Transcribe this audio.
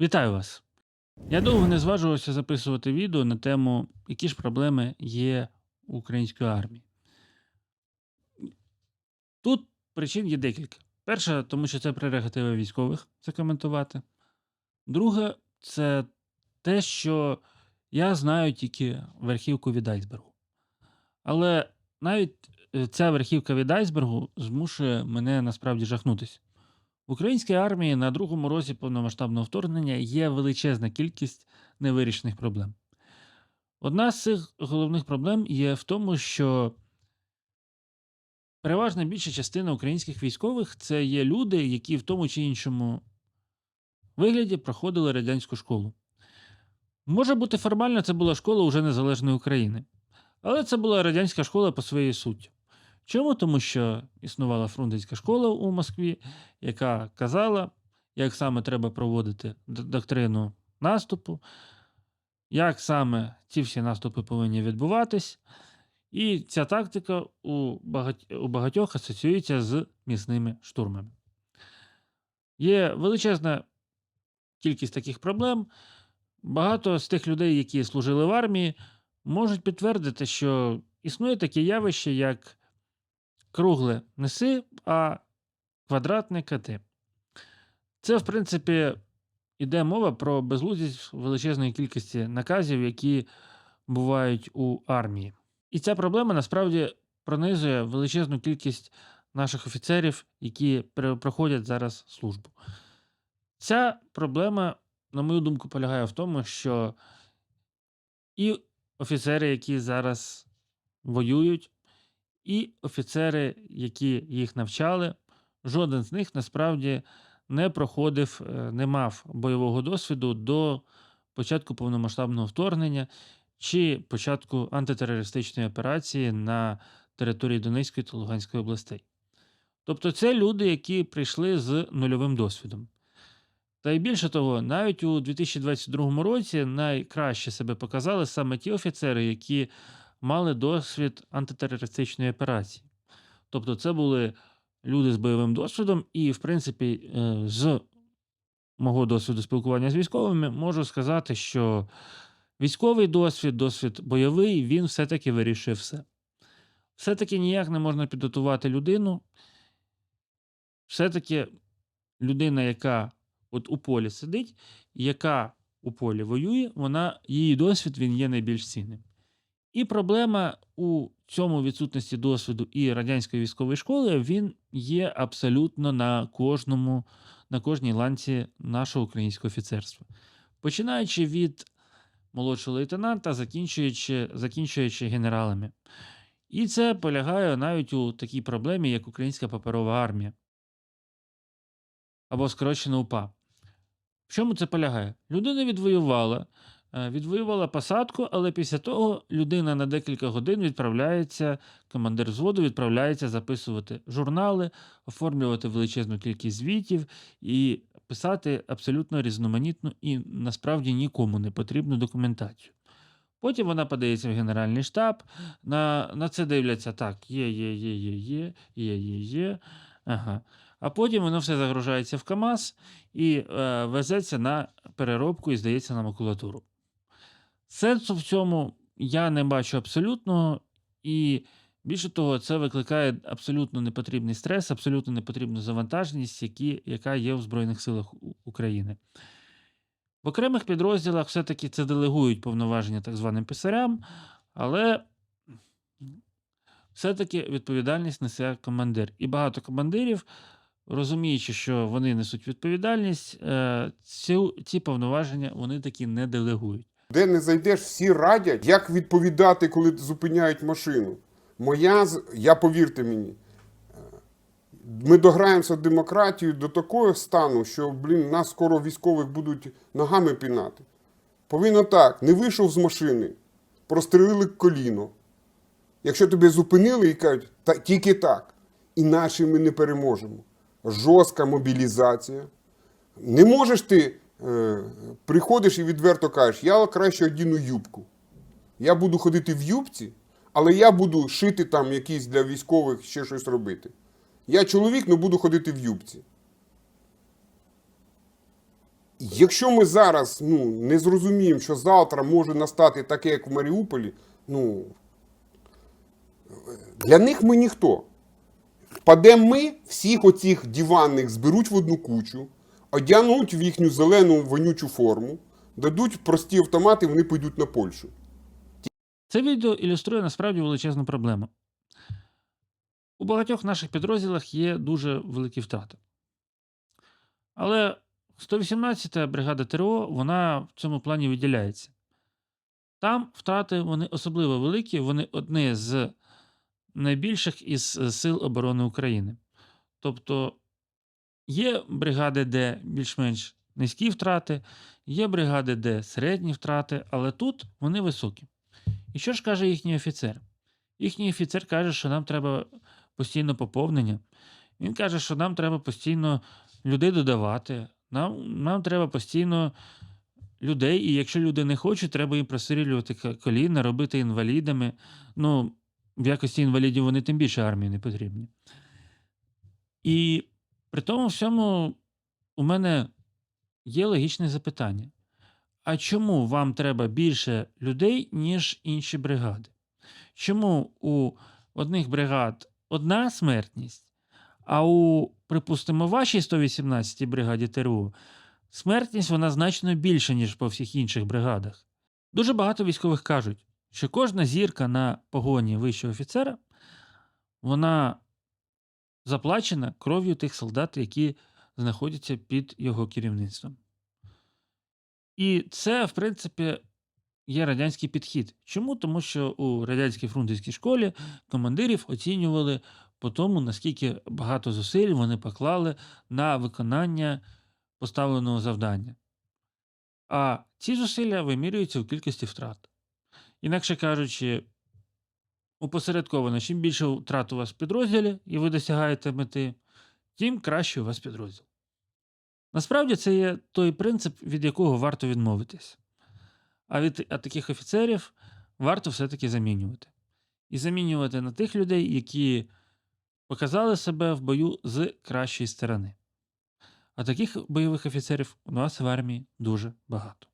Вітаю вас! Я довго не зважувався записувати відео на тему, які ж проблеми є у української армії. Тут причин є декілька. Перша, тому що це прерогатива військових це коментувати. Друге, це те, що я знаю тільки верхівку від айсбергу. Але навіть е, ця верхівка від айсбергу змушує мене насправді жахнутися. Українській армії на другому розі повномасштабного вторгнення є величезна кількість невирішених проблем. Одна з цих головних проблем є в тому, що переважна більша частина українських військових це є люди, які в тому чи іншому вигляді проходили радянську школу. Може бути, формально це була школа уже незалежної України, але це була радянська школа по своїй суті. Чому? Тому що існувала фрунзенська школа у Москві, яка казала, як саме треба проводити доктрину наступу, як саме ці всі наступи повинні відбуватись. І ця тактика у, багать... у багатьох асоціюється з місними штурмами. Є величезна кількість таких проблем. Багато з тих людей, які служили в армії, можуть підтвердити, що існує таке явище, як кругле неси, а квадратне КТ. Це, в принципі, іде мова про безлуздість величезної кількості наказів, які бувають у армії. І ця проблема насправді пронизує величезну кількість наших офіцерів, які проходять зараз службу. Ця проблема, на мою думку, полягає в тому, що і офіцери, які зараз воюють, і офіцери, які їх навчали, жоден з них насправді не проходив, е, не мав бойового досвіду до початку повномасштабного вторгнення чи початку антитерористичної операції на території Донецької та Луганської областей. Тобто це люди, які прийшли з нульовим досвідом. Та й більше того, навіть у 2022 році найкраще себе показали саме ті офіцери, які мали досвід антитерористичної операції. Тобто, це були люди з бойовим досвідом, і, в принципі, е, з мого досвіду спілкування з військовими, можу сказати, що військовий досвід, досвід бойовий, він все-таки вирішує все. Все-таки ніяк не можна підготувати людину. Все-таки людина, яка от у полі сидить, яка у полі воює, вона, її досвід він є найбільш цінним. І проблема у цьому відсутності досвіду і радянської військової школи він є абсолютно на кожному, на кожній ланці нашого українського офіцерства. Починаючи від молодшого лейтенанта, закінчуючи, закінчуючи генералами. І це полягає навіть у такій проблемі, як Українська паперова армія або скорочено УПА. В чому це полягає? Людина відвоювала, відвоювала посадку, але після того людина на декілька годин відправляється, командир взводу відправляється записувати журнали, оформлювати величезну кількість звітів і писати абсолютно різноманітну і насправді нікому не потрібну документацію. Потім вона подається в Генеральний штаб, на, на це дивляться так, є, є, є, є, є, є, є, є. Ага. А потім воно все загружається в КАМАЗ і е, везеться на переробку і здається на макулатуру. Сенсу в цьому я не бачу абсолютного, і більше того, це викликає абсолютно непотрібний стрес, абсолютно непотрібну завантаженість, які, яка є в Збройних силах України. В окремих підрозділах все-таки це делегують повноваження так званим писарям, але все-таки відповідальність несе командир. І багато командирів, розуміючи, що вони несуть відповідальність, е, ці, повноваження вони таки не делегують. Де не зайдеш, всі радять, як відповідати, коли зупиняють машину. Моя, я повірте мені, е, ми дограємося демократію до такого стану, що, блін, нас скоро військових будуть ногами пінати. Повинно так, не вийшов з машини, прострелили коліно. Якщо тебе зупинили і кажуть, та, тільки так, іначе ми не переможемо. Жорстка мобілізація. Не можеш ти, приходиш і відверто кажеш, я краще одіну юбку. Я буду ходити в юбці, але я буду шити там якісь для військових ще щось робити. Я чоловік, але буду ходити в юбці. Якщо ми зараз ну, не зрозуміємо, що завтра може настати таке, як в Маріуполі, ну для них ми ніхто. Впадемо ми, всіх оцих диванних зберуть в одну кучу, одягнуть в їхню зелену вонючу форму, дадуть прості автомати, вони підуть на Польщу. Це відео ілюструє насправді величезну проблему. У багатьох наших підрозділах є дуже великі втрати. Але 118-та бригада ТРО вона в цьому плані виділяється. Там втрати вони особливо великі, вони одні з найбільших із е, Сил оборони України. Тобто є бригади, де більш-менш низькі втрати, є бригади, де середні втрати, але тут вони високі. І що ж каже їхній офіцер? Їхній офіцер каже, що нам треба постійно поповнення. Він каже, що нам треба постійно людей додавати, нам, нам треба постійно людей, і якщо люди не хочуть, треба їм просирювати ка- коліна, робити інвалідами. Ну, в якості інвалідів вони тим більше армії не потрібні. І при тому всьому у мене є логічне запитання. А чому вам треба більше людей, ніж інші бригади? Чому у одних бригад одна смертність, а у, припустимо, вашій 118-й бригаді ТРУ смертність вона значно більша, ніж по всіх інших бригадах? Дуже багато військових кажуть, що кожна зірка на погоні вищого офіцера вона заплачена кров'ю тих солдат, які знаходяться під його керівництвом. І це, в принципі, є радянський підхід. Чому? Тому що у радянській фрунзенській школі командирів оцінювали по тому, наскільки багато зусиль вони поклали на виконання поставленого завдання. А ці зусилля вимірюються у кількості втрат. Інакше кажучи, опосередковано, чим більше втрат у вас в підрозділі, і ви досягаєте мети, тим краще у вас підрозділ. Насправді це є той принцип, від якого варто відмовитись. А від а таких офіцерів варто все-таки замінювати. І замінювати на тих людей, які показали себе в бою з кращої сторони. А таких бойових офіцерів у нас в армії дуже багато.